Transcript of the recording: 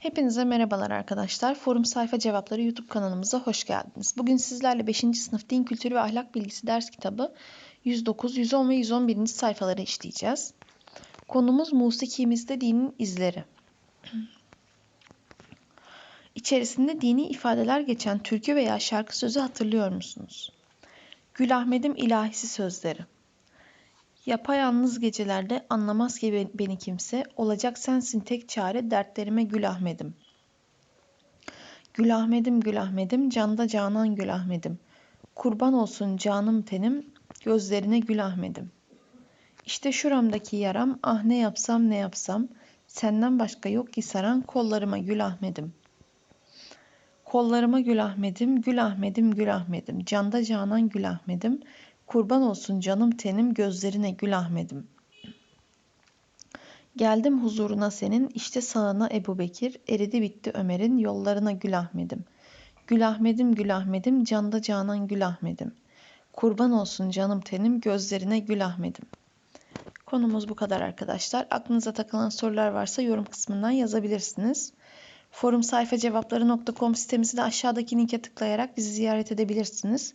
Hepinize merhabalar arkadaşlar. Forum Sayfa Cevapları YouTube kanalımıza hoş geldiniz. Bugün sizlerle 5. sınıf Din Kültürü ve Ahlak Bilgisi ders kitabı 109, 110 ve 111. sayfaları işleyeceğiz. Konumuz musikimizde dinin izleri. İçerisinde dini ifadeler geçen türkü veya şarkı sözü hatırlıyor musunuz? Gül Ahmet'im ilahisi sözleri. Yapayalnız gecelerde anlamaz ki beni kimse, olacak sensin tek çare dertlerime Gül Ahmet'im. Gül Ahmet'im Gül Ahmet'im, canda canan Gül Ahmet'im. Kurban olsun canım tenim, gözlerine Gül Ahmet'im. İşte şuramdaki yaram, ah ne yapsam ne yapsam, senden başka yok ki saran kollarıma Gül Ahmet'im. Kollarıma Gül Ahmet'im, Gül Ahmet'im, Gül Ahmet'im, canda canan Gül Ahmet'im, Kurban olsun canım tenim gözlerine Gül Ahmet'im. Geldim huzuruna senin işte sağına Ebu Bekir, eridi bitti Ömer'in yollarına Gül Ahmet'im. Gül Ahmet'im Gül Ahmet'im canda canan Gül Ahmet'im. Kurban olsun canım tenim gözlerine Gül Ahmet'im. Konumuz bu kadar arkadaşlar. Aklınıza takılan sorular varsa yorum kısmından yazabilirsiniz. Forum sayfa cevapları.com sitemizi de aşağıdaki linke tıklayarak bizi ziyaret edebilirsiniz.